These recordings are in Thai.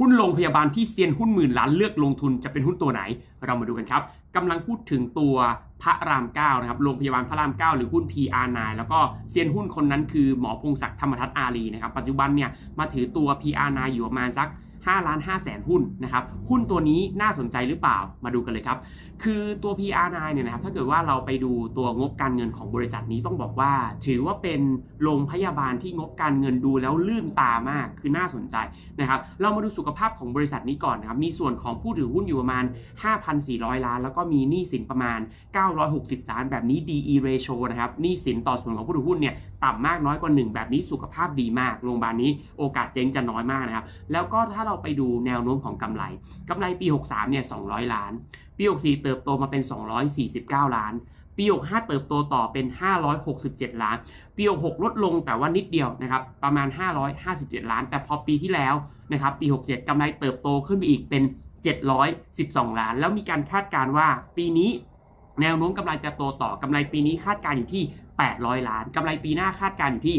หุ้นโรงพยาบาลที่เซียนหุ้นหมื่นล้านเลือกลงทุนจะเป็นหุ้นตัวไหน เรามาดูกันครับกำลังพูดถึงตัวพระรามเก้านะครับโรงพยาบาลพระรามเก้าหรือหุ้น PR9 แล้วก็เซียนหุ้นคนนั้นคือหมอพงศักดิ์ธรรมทัศน์อารีนะครับปัจจุบันเนี่ยมาถือตัว PR9 อยู่ประมาณสัก 5ล้าน5แสนหุ้นนะครับหุ้นตัวนี้น่าสนใจหรือเปล่ามาดูกันเลยครับ คือตัว PR9 เนี่ยนะครับถ้าเกิดว่าเราไปดูตัวงบการเงินของบริษัทนี้ต้องบอกว่า ถือว่าเป็นโรงพยาบาลที่งบการเงินดูแล้วลื่นตามากคือน่าสนใจนะครับเรามาดูสุขภาพของบริษัทนี้ก่อนนะครับมีส่วนของผู้ถือหุ้นอยู่ประมาณ 5,400 ล้าน แล้วก็มีหนี้สินประมาณ 960 ล้าน แบบนี้ DE ratio นะครับหนี้สินต่อส่วนของผู้ถือหุ้นเนี่ยต่ำมากน้อยกว่า 1 แบบนี้สุขภาพดีมากโรงพยาบาลนี้โอกาสเจ๊งจะน้อยมากนะครับแล้วก็ถ้าเราไปดูแนวโน้มของกำไรกำไรปี 63เนี่ย200 ล้าน ปี 64 เติบโตมาเป็น 249 ล้าน ปี 65 เติบโตต่อเป็น 567 ล้าน ปี 66 ลดลงแต่ว่านิดเดียวนะครับ ประมาณ 557 ล้าน แต่พอปีที่แล้วนะครับ ปี 67กำไรเติบโตขึ้นไปอีกเป็น 712 ล้าน แล้วมีการคาดการณ์ว่าปีนี้แนวโน้มกำไรจะโตต่อกำไรปีนี้คาดการณ์อยู่ที่ 800 ล้านกำไรปีหน้าคาดการณ์อยู่ที่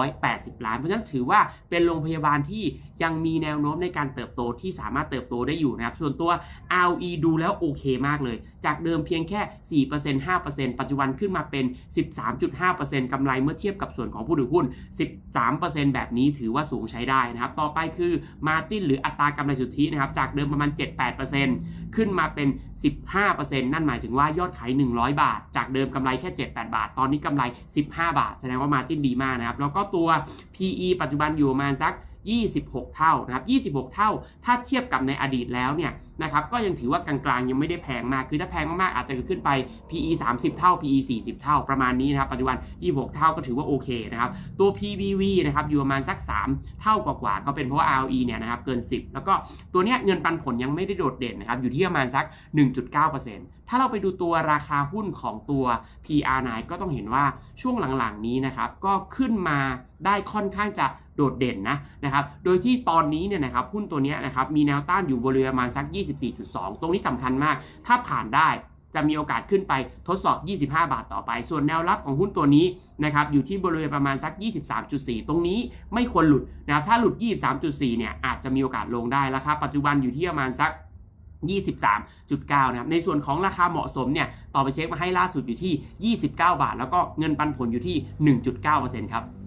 880 ล้าน เพราะฉะนั้นถือว่าเป็นโรงพยาบาลที่ยังมีแนวโน้มในการเติบโตที่สามารถเติบโตได้อยู่นะครับส่วนตัว ROE ดูแล้วโอเคมากเลย จากเดิมเพียงแค่ 4% 5%ปัจจุบันขึ้นมาเป็น 13.5%กำไรเมื่อเทียบกับส่วนของผู้ถือหุ้น 13%แบบนี้ถือว่าสูงใช้ได้นะครับ ต่อไปคือ Margin หรืออัตรากำไรสุทธินะครับจากเดิมประมาณ 7-8% ขึ้นมาเป็น 15%นั่นหมายถึงว่ายอดขาย 100 บาท จากเดิมกำไรแค่ 7-8 บาท ตอนนี้กำไร 15 บาท แสดงว่ามาจิ้นดีมากนะครับ แล้วก็ตัว PE ปัจจุบันอยู่ประมาณสัก 26 เท่านะครับ26 เท่า ถ้าเทียบกับในอดีตแล้วเนี่ยนะครับก็ยังถือว่ากลางๆยังไม่ได้แพงมาก คือถ้าแพงมากๆอาจจะขึ้นไป PE 30 เท่า PE 40 เท่าประมาณนี้นะครับปัจจุบัน 26 เท่าก็ถือว่าโอเคนะครับตัว PBV นะครับอยู่ประมาณสัก 3 เท่ากว่าๆก็เป็นเพราะว่า ROE เนี่ยนะครับเกิน 10 แล้วก็ตัวเนี้ยเงินปันผลยังไม่ได้โดดเด่นนะครับอยู่ที่ประมาณสัก 1.9%ถ้าเราไปดูตัวราคาหุ้นของตัว PR9 ก็ต้องเห็นว่าช่วงหลังๆนี้นะครับก็ขึ้นมาได้ค่อนข้างจะ โดดเด่นนะนะครับโดยที่ตอนนี้เนี่ยนะครับหุ้นตัวนี้นะครับมีแนวต้านอยู่บริเวณประมาณสัก 24.2 ตรงนี้สำคัญมาก ถ้าผ่านได้จะมีโอกาสขึ้นไปทดสอบ 25 บาทต่อไป ส่วนแนวรับของหุ้นตัวนี้นะครับอยู่ที่บริเวณประมาณสัก 23.4 ตรงนี้ไม่ควรหลุดนะครับถ้าหลุด 23.4 เนี่ยอาจจะมีโอกาสลงได้ราคาปัจจุบันอยู่ที่ประมาณสัก23.9 นะครับ ในส่วนของราคาเหมาะสมเนี่ย ต่อไปเช็คมาให้ล่าสุดอยู่ที่ 29 บาท แล้วก็เงินปันผลอยู่ที่ 1.9%ครับ